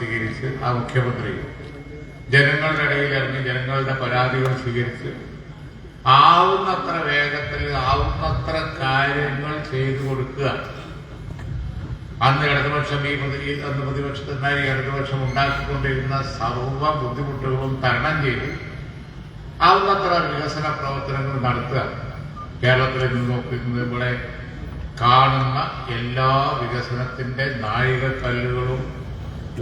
സ്വീകരിച്ച് ആ മുഖ്യമന്ത്രി ജനങ്ങളുടെ ഇടയിൽ ഇറങ്ങി ജനങ്ങളുടെ പരാതികൾ സ്വീകരിച്ച് ആവുന്നത്ര വേഗത്തിൽ ആവുന്നത്ര കാര്യങ്ങൾ ചെയ്തു കൊടുക്കുക. അന്ന് ഇടതുപക്ഷം ഈ പ്രതി അന്ന് പ്രതിപക്ഷത്തിനായി ഇടതുപക്ഷം ഉണ്ടാക്കിക്കൊണ്ടിരുന്ന സർവ ബുദ്ധിമുട്ടുകളും തരണം ചെയ്ത് ആവുന്നത്ര വികസന പ്രവർത്തനങ്ങൾ നടത്തുക. കേരളത്തിൽ നിന്ന് നോക്കുന്നത് ഇവിടെ കാണുന്ന എല്ലാ വികസനത്തിന്റെ നാഴികക്കല്ലുകളും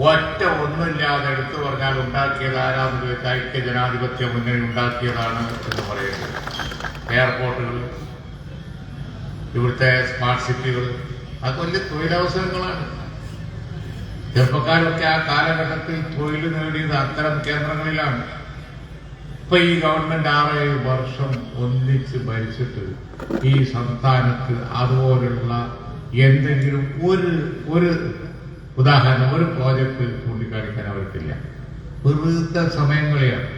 ഒറ്റ ഒന്നുമില്ലാതെ എടുത്തു പറഞ്ഞാൽ ഉണ്ടാക്കിയത് ആരാന്ന് ചോദിച്ചാൽ ഐക്യ ജനാധിപത്യ മുന്നണി ഉണ്ടാക്കിയതാണ് എന്ന് പറയുന്നത് എയർപോർട്ടുകൾ ഇവിടുത്തെ സ്മാർട്ട് സിറ്റികൾ അതൊക്കെ വലിയ തൊഴിലവസരങ്ങളാണ്. ചെറുപ്പക്കാരൊക്കെ ആ കാലഘട്ടത്തിൽ തൊഴിൽ നേടിയത് അത്തരം കേന്ദ്രങ്ങളിലാണ്. ഇപ്പൊ ഈ ഗവൺമെന്റ് ആറേഴ് വർഷം ഒന്നിച്ച് ഭരിച്ചിട്ട് ഈ സംസ്ഥാനത്ത് അതുപോലുള്ള എന്തെങ്കിലും ഒരു ഒരു ഉദാഹരണം ഒരു പ്രോജക്റ്റ് ചൂണ്ടിക്കാണിക്കാൻ അവർക്കില്ല വെറുതെ സമയങ്ങളെയാണ്.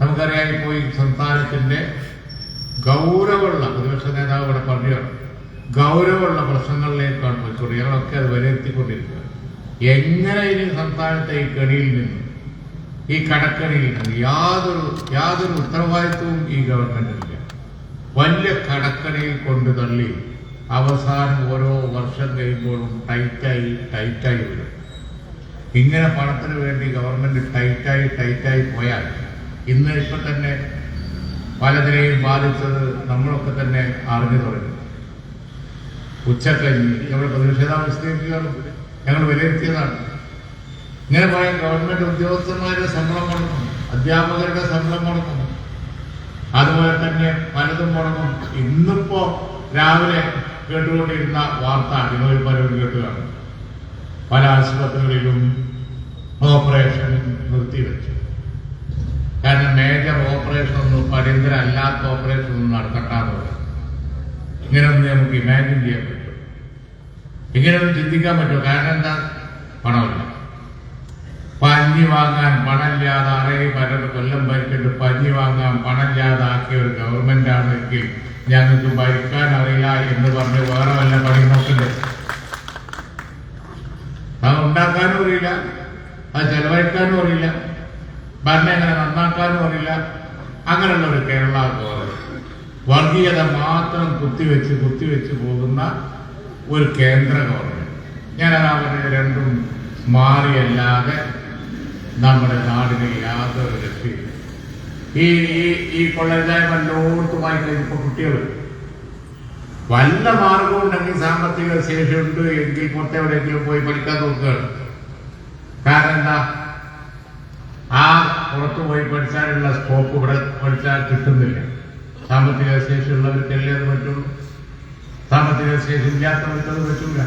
നമുക്കറിയാം ഇപ്പോൾ ഈ സംസ്ഥാനത്തിന്റെ ഗൗരവമുള്ള പ്രതിപക്ഷ നേതാവ് ഇവിടെ പറഞ്ഞു ഗൗരവമുള്ള പ്രശ്നങ്ങളിലേക്കാണ് ഞങ്ങളൊക്കെ അത് വിലയിരുത്തിക്കൊണ്ടിരിക്കുക എങ്ങനെ ഇനി സംസ്ഥാനത്തെ ഈ കെണിയിൽ നിന്നും ഈ കടക്കണിയിൽ നിന്ന് യാതൊരു യാതൊരു ഉത്തരവാദിത്വവും ഈ ഗവൺമെന്റിനില്ല വലിയ കടക്കണിയിൽ കൊണ്ടു തള്ളി അവസാനം ഓരോ വർഷം കഴിയുമ്പോഴും ടൈറ്റായി ടൈറ്റായി വരും. ഇങ്ങനെ പണത്തിന് വേണ്ടി ഗവൺമെന്റ് ടൈറ്റായി ടൈറ്റായി പോയാൽ ഇന്ന് ഇപ്പം തന്നെ പലതിനെയും ബാധിച്ചത് നമ്മളൊക്കെ തന്നെ അറിഞ്ഞു തുടങ്ങി. ഉച്ചക്കഞ്ഞി ഞങ്ങൾ പ്രതിഷേധം വിശദീകരിക്കുകയാണ് ഞങ്ങൾ വിലയിരുത്തിയതാണ്. ഇങ്ങനെ പറയാൻ ഗവൺമെന്റ് ഉദ്യോഗസ്ഥന്മാരുടെ ശമ്പളം മുടങ്ങും അധ്യാപകരുടെ ശമ്പളം മുടങ്ങും അതുപോലെ തന്നെ പലതും മുടങ്ങും. ഇന്നിപ്പോ രാവിലെ കേട്ടുകൊണ്ടിരുന്ന വാർത്ത നിങ്ങളിൽ പലരും കേട്ടുകയാണ് പല ആശുപത്രികളിലും ഓപ്പറേഷൻ നിർത്തിവെച്ചു. കാരണം മേജർ ഓപ്പറേഷൻ ഒന്നും അടിയന്തര അല്ലാത്ത ഓപ്പറേഷൻ ഒന്നും നടത്തട്ടാന്നുള്ളത് ഇങ്ങനെയൊന്നും നമുക്ക് ഇമാജിൻ ചെയ്യാൻ പറ്റും. ഇങ്ങനെയൊന്നും ചിന്തിക്കാൻ പറ്റും. കാരണം എന്താ? പണമില്ല. പഞ്ഞി വാങ്ങാൻ പണമില്ലാതെ അറേ പലരും കൊല്ലം ഭരിച്ചിട്ട് പഞ്ഞി വാങ്ങാൻ പണമില്ലാതാക്കിയ ഒരു ഗവൺമെന്റ് ആണെങ്കിൽ ഞങ്ങൾക്ക് ഭരിക്കാൻ അറിയില്ല എന്ന് പറഞ്ഞ് വേറെ വല്ല പണി നോക്കണ്ടേ? അത് ഉണ്ടാക്കാനും അറിയില്ല. അത് ചെലവഴിക്കാനും അറിയില്ല. ഭരണം എങ്ങനെ നന്നാക്കാനും അറിയില്ല. അങ്ങനെയുള്ള ഒരു കേരള ഗോവർ വർഗീയത മാത്രം കുത്തിവെച്ച് കുത്തിവെച്ച് പോകുന്ന ഒരു കേന്ദ്ര ഗവൺമെന്റ്. ഞാനത് അവരെ രണ്ടും മാറിയല്ലാതെ നമ്മുടെ നാടിന് യാതൊരു രക്ഷയില്ല. ഈ ഈ ഈ കഴിഞ്ഞപ്പോൾ കുട്ടികൾ വല്ല മാർഗം ഉണ്ടെങ്കിൽ സാമ്പത്തിക ഉണ്ട് എങ്കിൽ പുറത്തെവിടെയെങ്കിലും പോയി പഠിക്കാൻ നോക്കുകയാണ്. കാരണം എന്താ? ആ പുറത്തു പോയി പഠിച്ചാലുള്ള സ്കോപ്പ് ഇവിടെ പഠിച്ചാൽ കിട്ടുന്നില്ല. സാമ്പത്തിക ശേഷിയുള്ളവർക്കല്ലേ അത് പറ്റുള്ളൂ? സാമ്പത്തിക ശേഷി ഇല്ലാത്തവർക്ക് അത് പറ്റൂല.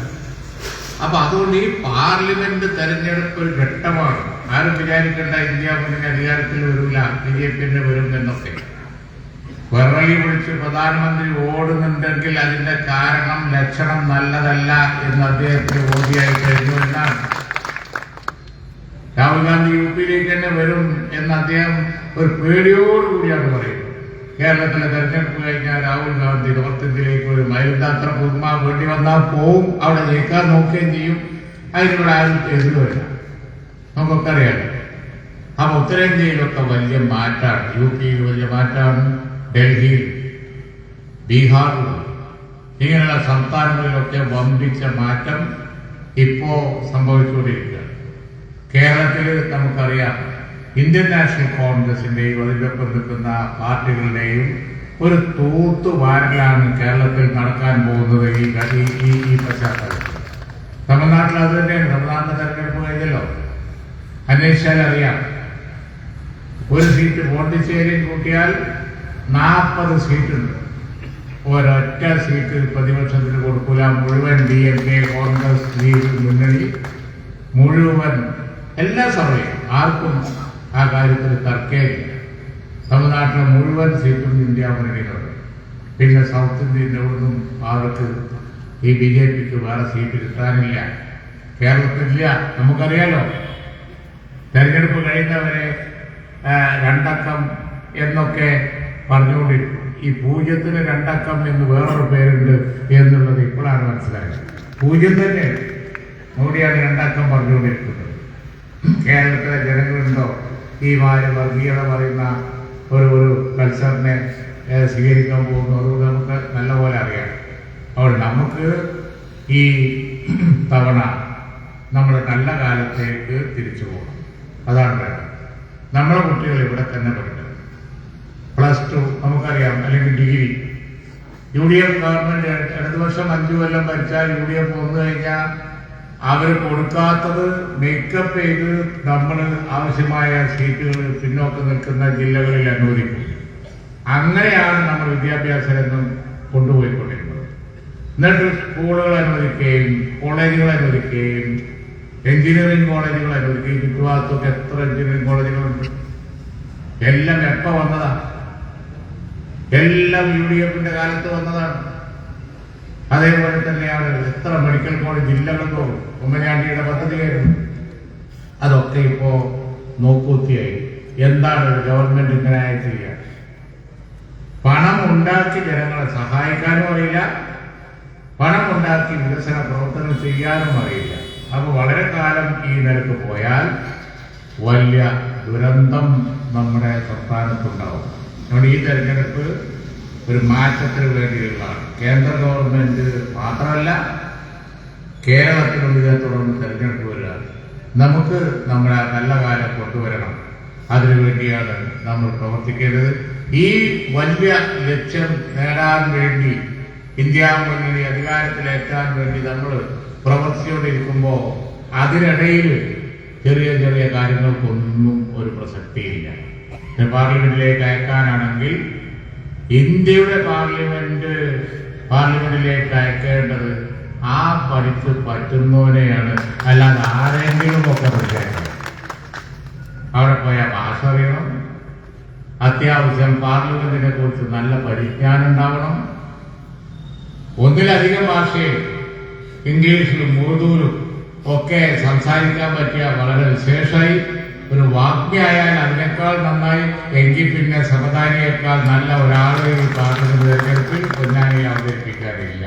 അപ്പൊ അതുകൊണ്ട് ഈ പാർലമെന്റ് തെരഞ്ഞെടുപ്പ് ഒരു ഘട്ടമാണ്. ആരും വിചാരിക്കേണ്ട ഇന്ത്യ മുന്നണി അധികാരത്തിൽ വരില്ല. ബി ജെ പി തന്നെ വരും എന്നൊക്കെ വിളിച്ച് പ്രധാനമന്ത്രി ഓടുന്നുണ്ടെങ്കിൽ അതിന്റെ കാരണം ലക്ഷണം നല്ലതല്ല എന്ന് അദ്ദേഹത്തിന് ബോധ്യമായി കഴിഞ്ഞു എന്നാണ്. രാഹുൽ ഗാന്ധി യു പിയിലേക്ക് തന്നെ വരും എന്ന് അദ്ദേഹം ഒരു പേടിയോടുകൂടിയാണ് പറയുന്നത്. കേരളത്തിലെ തെരഞ്ഞെടുപ്പ് കഴിഞ്ഞാൽ രാഹുൽ ഗാന്ധി നോർത്ത് ഇന്ത്യയിലേക്ക് ഒരു മൈലുണ്ടാത്ര പുതുമ വേണ്ടി വന്നാൽ പോവും. അവിടെ ജയിക്കാൻ നോക്കുകയും ചെയ്യും. അതിനോട് ആരും എതിര് വരില്ല നമുക്കൊക്കെ അറിയാം അപ്പൊ ഉത്തരേന്ത്യയിലൊക്കെ വലിയ മാറ്റാണ്. യു പിയിൽ വലിയ മാറ്റാണ്. ഡൽഹിയിൽ ബീഹാറിൽ ഇങ്ങനെയുള്ള സംസ്ഥാനങ്ങളിലൊക്കെ വമ്പിച്ച മാറ്റം ഇപ്പോ സംഭവിച്ചുകൊണ്ടിരിക്കുകയാണ്. കേരളത്തിൽ നമുക്കറിയാം ഇന്ത്യൻ നാഷണൽ കോൺഗ്രസിന്റെയും അതിനൊപ്പം നിൽക്കുന്ന പാർട്ടികളുടെയും ഒരു തൂത്തുവാരലാണ് കേരളത്തിൽ നടക്കാൻ പോകുന്നത് ഈ ഈ പശ്ചാത്തലത്തിൽ. തമിഴ്നാട്ടിൽ അത് തന്നെയാണ്. തമിഴ്നാട്ടിലെ തെരഞ്ഞെടുപ്പ് കഴിഞ്ഞല്ലോ. അന്വേഷിച്ചാൽ അറിയാം ഒരു സീറ്റ് പോണ്ടിച്ചേരി കൂട്ടിയാൽ നാൽപ്പത് സീറ്റുണ്ട് ഒരൊറ്റ സീറ്റ് പ്രതിപക്ഷത്തിന് കൊടുക്കൂല. മുഴുവൻ D M K Congress League മുന്നണി മുഴുവൻ എല്ലാ സമയവും ആർക്കും ആ കാര്യത്തിൽ തർക്കേയില്ല തമിഴ്നാട്ടിലെ മുഴുവൻ സീറ്റും ഇന്ത്യ മുന്നണിയിലുണ്ട്. പിന്നെ സൗത്ത് ഇന്ത്യന്റെ ഒന്നും അവർക്ക് ഈ ബി ജെ പിക്ക് വേറെ സീറ്റ് കിട്ടാനില്ല. കേരളത്തിലില്ല. നമുക്കറിയാലോ. തെരഞ്ഞെടുപ്പ് കഴിയുന്നവരെ രണ്ടക്കം എന്നൊക്കെ പറഞ്ഞുകൊണ്ടിരിക്കും. ഈ പൂജ്യത്തിന് രണ്ടക്കം എന്ന് വേറൊരു പേരുണ്ട് എന്നുള്ളത് ഇപ്പോഴാണ് മനസ്സിലായത്. പൂജ്യം തന്നെ മോഡിയാണ് രണ്ടക്കം പറഞ്ഞുകൊണ്ടിരിക്കുന്നത്. കേരളത്തിലെ ജനങ്ങളുണ്ടോ? ഈ മാര് വർഗീയത പറയുന്ന ഒരു ഒരു കൾച്ചറിനെ സ്വീകരിക്കാൻ പോകുന്നു. അതുകൊണ്ട് നമുക്ക് നല്ലപോലെ അറിയാം. അപ്പോൾ നമുക്ക് ഈ തവണ നമ്മുടെ നല്ല കാലത്തേക്ക് തിരിച്ചു പോകണം. അതാണ് വേണ്ടത്. നമ്മളെ കുട്ടികൾ ഇവിടെ തന്നെ പഠിക്കണം. പ്ലസ് ടു നമുക്കറിയാം അല്ലെങ്കിൽ degree U D F government ഇടതുപക്ഷം അഞ്ചു കൊല്ലം ഭരിച്ചാൽ യു ഡി എഫ് വന്നു കഴിഞ്ഞാൽ അവർ കൊടുക്കാത്തത് മേക്കപ്പ് ചെയ്ത് നമ്മൾ ആവശ്യമായ സീറ്റുകൾ പിന്നോക്കം നിൽക്കുന്ന ജില്ലകളിൽ അനുവദിക്കും. അങ്ങനെയാണ് നമ്മൾ വിദ്യാഭ്യാസ രംഗം കൊണ്ടുപോയിക്കൊണ്ടിരുന്നത് എന്നിട്ട് സ്കൂളുകൾ അനുവദിക്കുകയും കോളേജുകൾ അനുവദിക്കുകയും എഞ്ചിനീയറിംഗ് കോളേജുകൾ ഒരു ചുറ്റുഭാഗത്തൊക്കെ എത്ര എഞ്ചിനീയറിംഗ് കോളേജുകളുണ്ട്. എല്ലാം എപ്പ വന്നതാണ്. എല്ലാം യു ഡി എഫിന്റെ കാലത്ത് വന്നതാണ്. അതേപോലെ തന്നെയാണ് എത്ര മെഡിക്കൽ കോളേജ് ഇല്ലെന്നോ ഉമ്മൻചാണ്ടിയുടെ പദ്ധതിയായിരുന്നു. അതൊക്കെ ഇപ്പോ നോക്കൂത്തിയായി. എന്താണ് ഗവൺമെന്റ് ഇങ്ങനെ ചെയ്യുക പണം ഉണ്ടാക്കി ജനങ്ങളെ സഹായിക്കാനും അറിയില്ല. പണം ഉണ്ടാക്കി വികസന പ്രവർത്തനം ചെയ്യാനും അറിയില്ല. അപ്പൊ വളരെ കാലം ഈ നിരക്ക് പോയാൽ വലിയ ദുരന്തം നമ്മുടെ സംസ്ഥാനത്തുണ്ടാവും. അതുകൊണ്ട് ഈ തെരഞ്ഞെടുപ്പ് ഒരു മാറ്റത്തിന് വേണ്ടിയുള്ളതാണ്. കേന്ദ്ര ഗവൺമെന്റ് മാത്രമല്ല കേരളത്തിലും ഇതേ തുടർന്ന് തെരഞ്ഞെടുപ്പ് വരിക നമുക്ക് നമ്മുടെ നല്ല കാലം കൊണ്ടുവരണം. അതിനുവേണ്ടിയാണ് നമ്മൾ പ്രവർത്തിക്കേണ്ടത്. ഈ വലിയ ലക്ഷ്യം നേടാൻ വേണ്ടി ഇന്ത്യ മുന്നണി അധികാരത്തിലേറ്റാൻ വേണ്ടി നമ്മൾ പ്രവർത്തിച്ചുകൊണ്ടിരിക്കുമ്പോൾ അതിനിടയിൽ ചെറിയ ചെറിയ കാര്യങ്ങൾക്കൊന്നും ഒരു പ്രസക്തിയില്ല. പാർലമെന്റിലേക്ക് അയക്കാനാണെങ്കിൽ ഇന്ത്യയുടെ പാർലമെന്റ് പാർലമെന്റിലേക്ക് അയക്കേണ്ടത് ആ പഠിച്ച് പറ്റുന്നവനെയാണ്. അല്ലാതെ ആരെങ്കിലും ഒക്കെ പഠിക്കേണ്ടത് അവിടെ പോയാൽ ഭാഷ അറിയണം. അത്യാവശ്യം പാർലമെന്റിനെ കുറിച്ച് നല്ല പരിജ്ഞാനം ഉണ്ടാവണം ഒന്നിലധികം ഭാഷയിൽ ഇംഗ്ലീഷിലും ഉറുദുവിലും ഒക്കെ സംസാരിക്കാൻ പറ്റിയ വളരെ വിശേഷമായി ഒരു വാഗ്മിയായാൽ അതിനേക്കാൾ നന്നായി എങ്കിൽ പിന്നെ സമതാനിയേക്കാൾ നല്ല ഒരാളെ ഈ തിരഞ്ഞെടുപ്പിൽ തെരഞ്ഞെടുപ്പിൽ പൊന്നാനിയെ അവതരിപ്പിക്കാനില്ല